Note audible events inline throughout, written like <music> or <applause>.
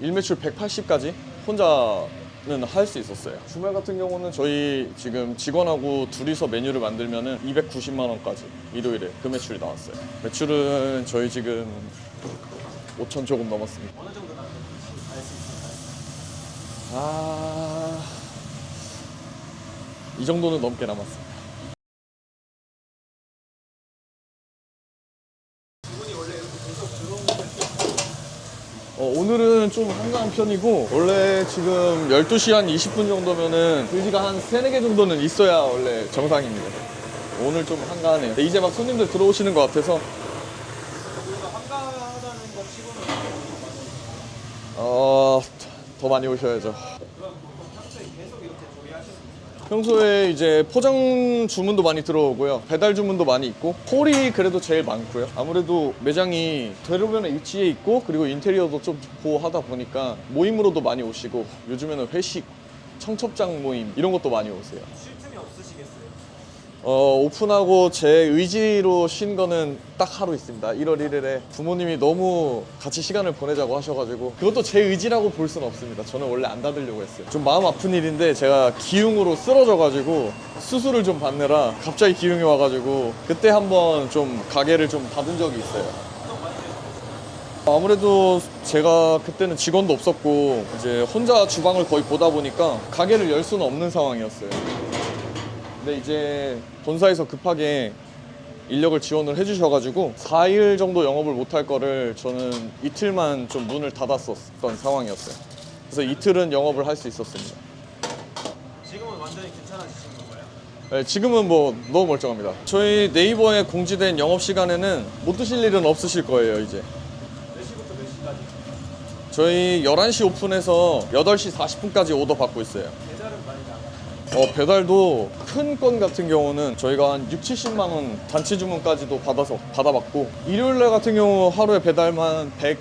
일매출 180까지 혼자는 할 수 있었어요. 주말 같은 경우는 저희 지금 직원하고 둘이서 메뉴를 만들면은 290만 원까지 일요일에 그 매출이 나왔어요. 매출은 저희 지금 5천 조금 넘었습니다. 어느 정도 남았는지 알 수 있을까요? 아, 이 정도는 넘게 남았습니다. 이분이 원래 이렇게 계속 들어오는 어, 오늘은 좀 한가한 편이고 원래 지금 12시 한 20분 정도면은 의지가 한 3, 4개 정도는 있어야 원래 정상입니다. 오늘 좀 한가하네요. 근데 이제 막 손님들 들어오시는 것 같아서 한가하다는 것 치고는 어, 더 많이 오셔야죠. 평소에 이제 포장 주문도 많이 들어오고요. 배달 주문도 많이 있고 홀이 그래도 제일 많고요. 아무래도 매장이 대로변에 위치해 있고 그리고 인테리어도 좀 좋고 하다 보니까 모임으로도 많이 오시고 요즘에는 회식, 청첩장 모임 이런 것도 많이 오세요. 어, 오픈하고 제 의지로 쉰 거는 딱 하루 있습니다. 1월 1일에 부모님이 너무 같이 시간을 보내자고 하셔가지고 그것도 제 의지라고 볼 수는 없습니다. 저는 원래 안 닫으려고 했어요. 좀 마음 아픈 일인데 제가 기흉으로 쓰러져가지고 수술을 좀 받느라 갑자기 기흉이 와가지고 그때 한번 좀 가게를 좀 닫은 적이 있어요. 아무래도 제가 그때는 직원도 없었고 이제 혼자 주방을 거의 보다 보니까 가게를 열 수는 없는 상황이었어요. 근데 이제 본사에서 급하게 인력을 지원을 해주셔가지고 4일 정도 영업을 못할 거를 저는 이틀만 좀 문을 닫았었던 상황이었어요. 그래서 이틀은 영업을 할 수 있었습니다. 지금은 완전히 괜찮아지신 건가요? 네, 지금은 뭐 너무 멀쩡합니다. 저희 네이버에 공지된 영업 시간에는 못 드실 일은 없으실 거예요, 이제. 몇 시부터 몇 시까지? 저희 11시 오픈해서 8시 40분까지 오더 받고 있어요. 어, 배달도 큰 건 같은 경우는 저희가 한 6, 70만 원 단체 주문까지도 받아서 받아봤고 일요일 날 같은 경우 하루에 배달만 100,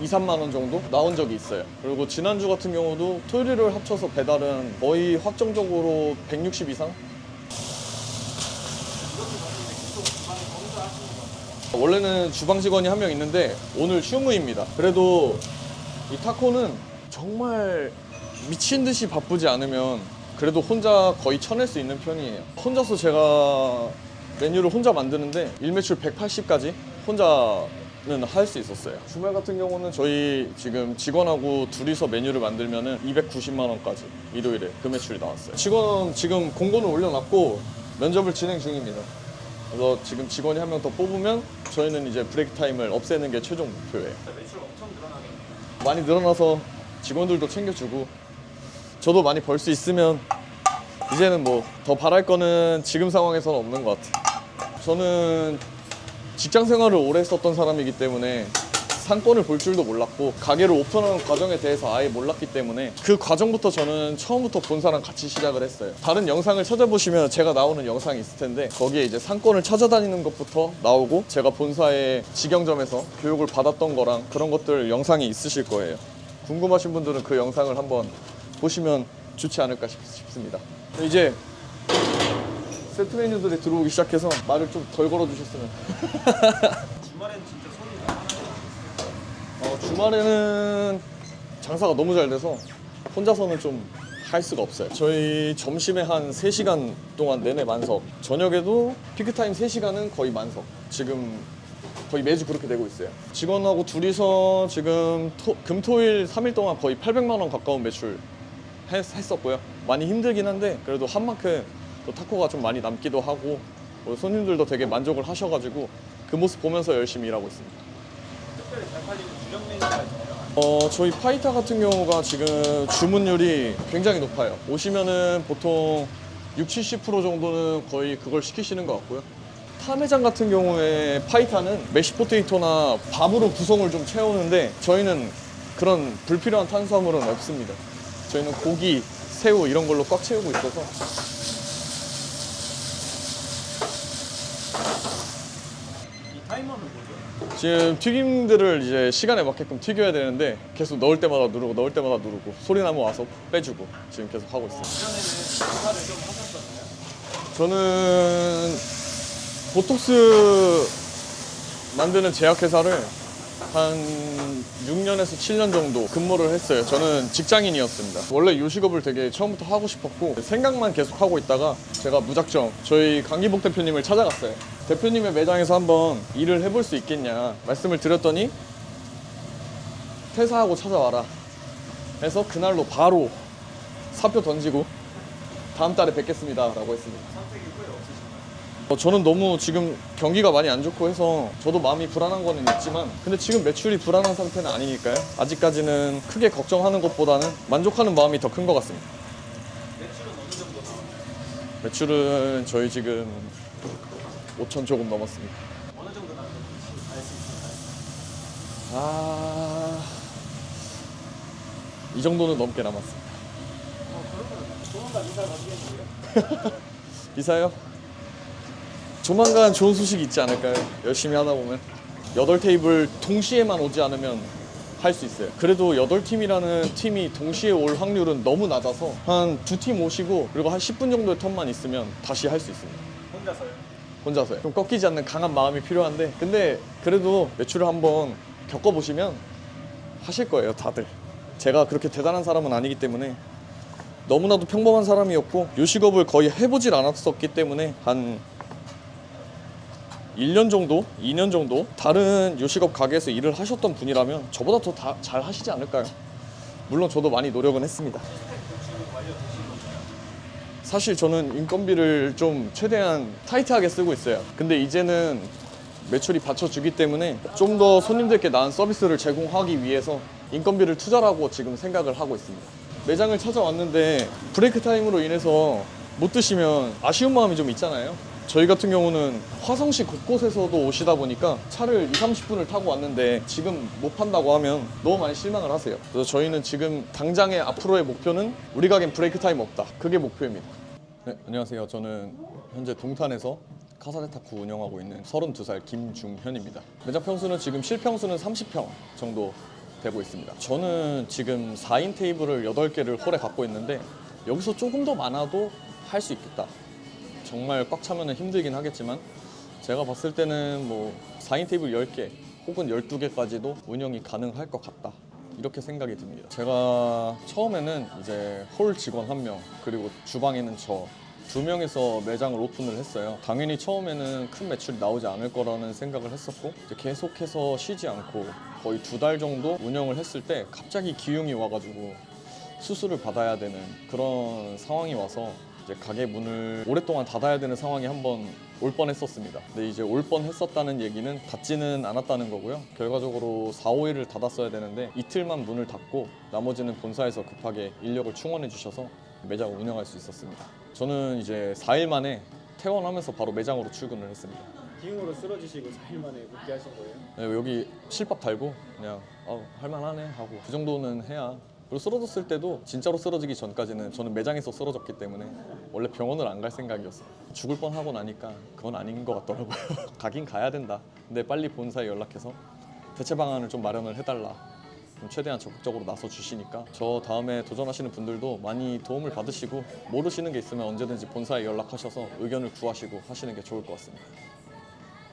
2, 3만 원 정도 나온 적이 있어요. 그리고 지난주 같은 경우도 토요일을 합쳐서 배달은 거의 확정적으로 160 이상? 원래는 주방 직원이 한 명 있는데 오늘 휴무입니다. 그래도 이 타코는 정말 미친 듯이 바쁘지 않으면 그래도 혼자 거의 쳐낼 수 있는 편이에요. 혼자서 제가 메뉴를 혼자 만드는데 일매출 180까지 혼자는 할 수 있었어요. 주말 같은 경우는 저희 지금 직원하고 둘이서 메뉴를 만들면 은 290만 원까지 일요일에 그 매출이 나왔어요. 직원 지금 공고는 올려놨고 면접을 진행 중입니다. 그래서 지금 직원이 한 명 더 뽑으면 저희는 이제 브레이크 타임을 없애는 게 최종 목표예요. 매출 엄청 늘어나겠네요. 많이 늘어나서 직원들도 챙겨주고 저도 많이 벌 수 있으면 이제는 뭐 더 바랄 거는 지금 상황에서는 없는 것 같아요. 저는 직장 생활을 오래 했었던 사람이기 때문에 상권을 볼 줄도 몰랐고 가게를 오픈하는 과정에 대해서 아예 몰랐기 때문에 그 과정부터 저는 처음부터 본사랑 같이 시작을 했어요. 다른 영상을 찾아보시면 제가 나오는 영상이 있을 텐데 거기에 이제 상권을 찾아다니는 것부터 나오고 제가 본사의 직영점에서 교육을 받았던 거랑 그런 것들 영상이 있으실 거예요. 궁금하신 분들은 그 영상을 한번 보시면 좋지 않을까 싶, 싶습니다. 이제 세트 메뉴들이 들어오기 시작해서 말을 좀 덜 걸어주셨으면 <laughs> 주말엔 진짜 손이? 어, 주말에는 장사가 너무 잘 돼서 혼자서는 좀 할 수가 없어요. 저희 점심에 한 3시간 동안 내내 만석, 저녁에도 피크타임 3시간은 거의 만석. 지금 거의 매주 그렇게 되고 있어요. 직원하고 둘이서 지금 토- 금, 토, 일 3일 동안 거의 800만 원 가까운 매출 했, 했었고요. 많이 힘들긴 한데 그래도 한 만큼 또 타코가 좀 많이 남기도 하고 뭐 손님들도 되게 만족을 하셔가지고 그 모습 보면서 열심히 일하고 있습니다. 특별히 잘 팔리는 주력 메뉴가 있나요? 어, 저희 파이타 같은 경우가 지금 주문율이 굉장히 높아요. 오시면은 보통 60, 70% 정도는 거의 그걸 시키시는 것 같고요. 타매장 같은 경우에 파이타는 메시포테이토나 밥으로 구성을 좀 채우는데 저희는 그런 불필요한 탄수화물은 없습니다. 저희는 고기, 새우 이런 걸로 꽉 채우고 있어서 이 타이머는 뭐죠? 지금 튀김들을 이제 시간에 맞게끔 튀겨야 되는데 계속 넣을 때마다 누르고 넣을 때마다 누르고 소리 나면 와서 빼주고 지금 계속 하고 있어요. 저는 보톡스 만드는 제약회사를 한 6년에서 7년 정도 근무를 했어요. 저는 직장인이었습니다. 원래 요식업을 되게 처음부터 하고 싶었고 생각만 계속 하고 있다가 제가 무작정 저희 강기복 대표님을 찾아갔어요. 대표님의 매장에서 한번 일을 해볼 수 있겠냐 말씀을 드렸더니 퇴사하고 찾아와라 해서 그날로 바로 사표 던지고 다음 달에 뵙겠습니다 라고 했습니다. 어, 저는 너무 지금 경기가 많이 안 좋고 해서 저도 마음이 불안한 거는 있지만 근데 지금 매출이 불안한 상태는 아니니까요. 아직까지는 크게 걱정하는 것보다는 만족하는 마음이 더 큰 것 같습니다. 매출은 어느 정도 나와요? 매출은 저희 지금 5천 조금 넘었습니다. 어느 정도 나왔는지 알 수 있을까요? 아... 이 정도는 넘게 남았습니다. 어, 그러면 조만간 이사 가시겠는데요? <laughs> 이사요? 조만간 좋은 소식이 있지 않을까요? 열심히 하다 보면 여덟 테이블 동시에만 오지 않으면 할 수 있어요. 그래도 여덟 팀이라는 팀이 동시에 올 확률은 너무 낮아서 한 두 팀 오시고 그리고 한 10분 정도의 턴만 있으면 다시 할 수 있습니다. 혼자서요? 혼자서요. 좀 꺾이지 않는 강한 마음이 필요한데 근데 그래도 매출을 한번 겪어보시면 하실 거예요, 다들. 제가 그렇게 대단한 사람은 아니기 때문에 너무나도 평범한 사람이었고 요식업을 거의 해보질 않았었기 때문에 한 1년 정도, 2년 정도 다른 요식업 가게에서 일을 하셨던 분이라면 저보다 더 잘 하시지 않을까요? 물론 저도 많이 노력은 했습니다. 사실 저는 인건비를 좀 최대한 타이트하게 쓰고 있어요. 근데 이제는 매출이 받쳐주기 때문에 좀 더 손님들께 나은 서비스를 제공하기 위해서 인건비를 투자라고 지금 생각을 하고 있습니다. 매장을 찾아왔는데 브레이크 타임으로 인해서 못 드시면 아쉬운 마음이 좀 있잖아요. 저희 같은 경우는 화성시 곳곳에서도 오시다 보니까 차를 2, 30분을 타고 왔는데 지금 못 판다고 하면 너무 많이 실망을 하세요. 그래서 저희는 지금 당장의 앞으로의 목표는 우리 가게는 브레이크 타임 없다. 그게 목표입니다. 네, 안녕하세요. 저는 현재 동탄에서 카사데타쿠 운영하고 있는 32살 김중현입니다. 매장 평수는 지금 실평수는 30평 정도 되고 있습니다. 저는 지금 4인 테이블을 8개를 홀에 갖고 있는데 여기서 조금 더 많아도 할 수 있겠다. 정말 꽉 차면 힘들긴 하겠지만 제가 봤을 때는 뭐 4인 테이블 10개 혹은 12개까지도 운영이 가능할 것 같다. 이렇게 생각이 듭니다. 제가 처음에는 이제 홀 직원 한 명, 그리고 주방에는 저 두 명에서 매장을 오픈을 했어요. 당연히 처음에는 큰 매출이 나오지 않을 거라는 생각을 했었고 계속해서 쉬지 않고 거의 두 달 정도 운영을 했을 때 갑자기 기흉이 와가지고 수술을 받아야 되는 그런 상황이 와서 이제 가게 문을 오랫동안 닫아야 되는 상황이 한번 올 뻔했었습니다. 근데 이제 올 뻔했었다는 얘기는 닫지는 않았다는 거고요. 결과적으로 4, 5일을 닫았어야 되는데 이틀만 문을 닫고 나머지는 본사에서 급하게 인력을 충원해 주셔서 매장을 운영할 수 있었습니다. 저는 이제 4일 만에 퇴원하면서 바로 매장으로 출근을 했습니다. 기흥으로 쓰러지시고 4일 만에 복귀하신 거예요? 네, 여기 실밥 달고 그냥 어, 할만하네 하고 그 정도는 해야 그리고 쓰러졌을 때도 진짜로 쓰러지기 전까지는 저는 매장에서 쓰러졌기 때문에 원래 병원을 안 갈 생각이었어요. 죽을 뻔하고 나니까 그건 아닌 것 같더라고요. <laughs> 가긴 가야 된다. 근데 빨리 본사에 연락해서 대체 방안을 좀 마련을 해달라. 좀 최대한 적극적으로 나서 주시니까. 저 다음에 도전하시는 분들도 많이 도움을 받으시고 모르시는 게 있으면 언제든지 본사에 연락하셔서 의견을 구하시고 하시는 게 좋을 것 같습니다.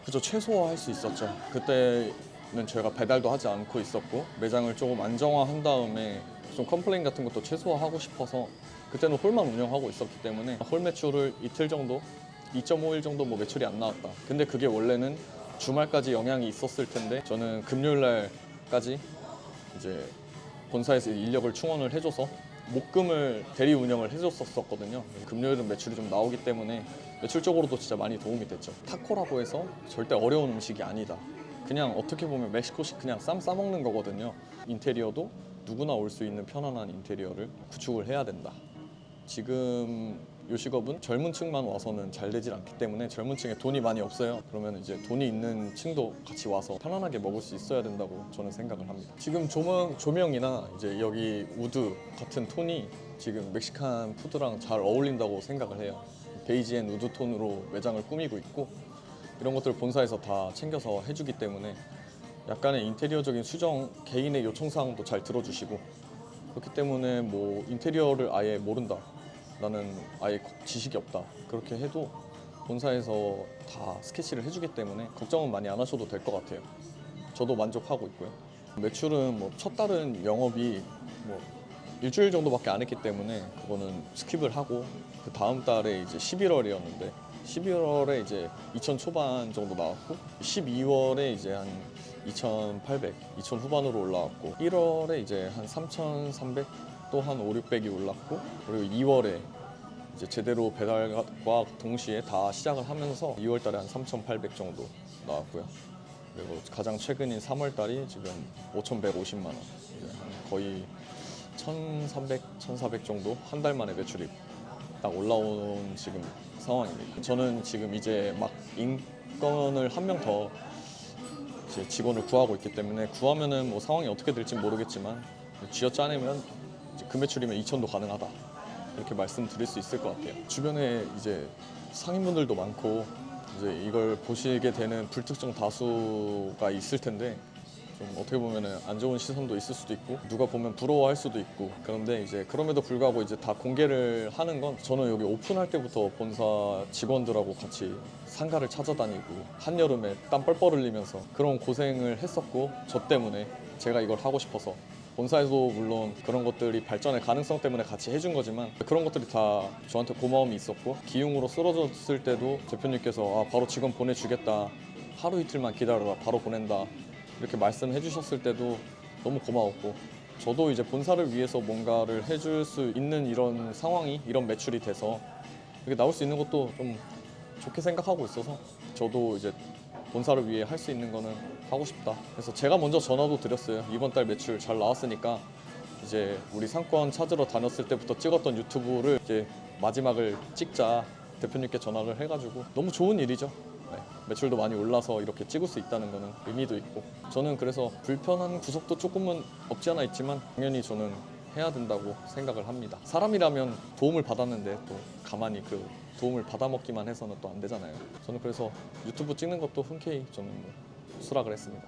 그죠? 최소화할 수 있었죠. 그때는 저희가 배달도 하지 않고 있었고 매장을 조금 안정화한 다음에 좀 컴플레인 같은 것도 최소화하고 싶어서 그때는 홀만 운영하고 있었기 때문에 홀 매출을 이틀 정도, 2.5일 정도 뭐 매출이 안 나왔다. 근데 그게 원래는 주말까지 영향이 있었을 텐데 저는 금요일 날까지 이제 본사에서 인력을 충원을 해줘서 목금을 대리 운영을 해줬었거든요. 금요일은 매출이 좀 나오기 때문에 매출적으로도 진짜 많이 도움이 됐죠. 타코라고 해서 절대 어려운 음식이 아니다. 그냥 어떻게 보면 멕시코식 그냥 쌈 싸먹는 거거든요. 인테리어도 누구나 올 수 있는 편안한 인테리어를 구축을 해야 된다. 지금 요식업은 젊은 층만 와서는 잘 되질 않기 때문에 젊은 층에 돈이 많이 없어요. 그러면 이제 돈이 있는 층도 같이 와서 편안하게 먹을 수 있어야 된다고 저는 생각을 합니다. 지금 조명 조명이나 이제 여기 우드 같은 톤이 지금 멕시칸 푸드랑 잘 어울린다고 생각을 해요. 베이지 앤 우드 톤으로 매장을 꾸미고 있고 이런 것들 본사에서 다 챙겨서 해주기 때문에 약간의 인테리어적인 수정 개인의 요청 사항도 잘 들어주시고 그렇기 때문에 뭐 인테리어를 아예 모른다. 나는 아예 지식이 없다. 그렇게 해도 본사에서 다 스케치를 해주기 때문에 걱정은 많이 안 하셔도 될 것 같아요. 저도 만족하고 있고요. 매출은 뭐 첫 달은 영업이 뭐 일주일 정도밖에 안 했기 때문에 그거는 스킵을 하고 그 다음 달에 이제 11월이었는데 11월에 이제 2천 초반 정도 나왔고 12월에 이제 한 2,800, 2,000 후반으로 올라왔고 1월에 이제 한 3,300 또 한 5, 600이 올랐고 그리고 2월에 이제 제대로 배달과 동시에 다 시작을 하면서 2월 달에 한 3,800 정도 나왔고요. 그리고 가장 최근인 3월 달이 지금 5,150만 원. 거의 1,300, 1,400 정도 한 달 만에 매출이 딱 올라온 지금 상황입니다. 저는 지금 이제 막 인건을 한 명 더 이제 직원을 구하고 있기 때문에 구하면은 뭐 상황이 어떻게 될지 모르겠지만 쥐어짜내면 이제 그 매출이면 2천도 가능하다. 이렇게 말씀드릴 수 있을 것 같아요. 주변에 이제 상인분들도 많고 이제 이걸 보시게 되는 불특정 다수가 있을 텐데 좀 어떻게 보면은 안 좋은 시선도 있을 수도 있고 누가 보면 부러워할 수도 있고. 그런데 이제 그럼에도 불구하고 이제 다 공개를 하는 건 저는 여기 오픈할 때부터 본사 직원들하고 같이 상가를 찾아다니고 한여름에 땀 뻘뻘 흘리면서 그런 고생을 했었고 저 때문에 제가 이걸 하고 싶어서 본사에도 물론 그런 것들이 발전의 가능성 때문에 같이 해준 거지만 그런 것들이 다 저한테 고마움이 있었고 기용으로 쓰러졌을 때도 대표님께서 아, 바로 직원 보내주겠다. 하루 이틀만 기다려라. 바로 보낸다 이렇게 말씀해 주셨을 때도 너무 고마웠고 저도 이제 본사를 위해서 뭔가를 해줄 수 있는 이런 상황이 이런 매출이 돼서 이렇게 나올 수 있는 것도 좀 좋게 생각하고 있어서 저도 이제 본사를 위해 할 수 있는 거는 하고 싶다. 그래서 제가 먼저 전화도 드렸어요. 이번 달 매출 잘 나왔으니까 이제 우리 상권 찾으러 다녔을 때부터 찍었던 유튜브를 이제 마지막을 찍자 대표님께 전화를 해가지고 너무 좋은 일이죠. 네, 매출도 많이 올라서 이렇게 찍을 수 있다는 거는 의미도 있고 저는 그래서 불편한 구석도 조금은 없지 않아 있지만 당연히 저는 해야 된다고 생각을 합니다. 사람이라면 도움을 받았는데 또 가만히 그 도움을 받아먹기만 해서는 또 안 되잖아요. 저는 그래서 유튜브 찍는 것도 흔쾌히 저는 뭐 수락을 했습니다.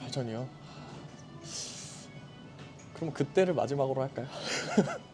발전이요? 그럼 그때를 마지막으로 할까요? <laughs>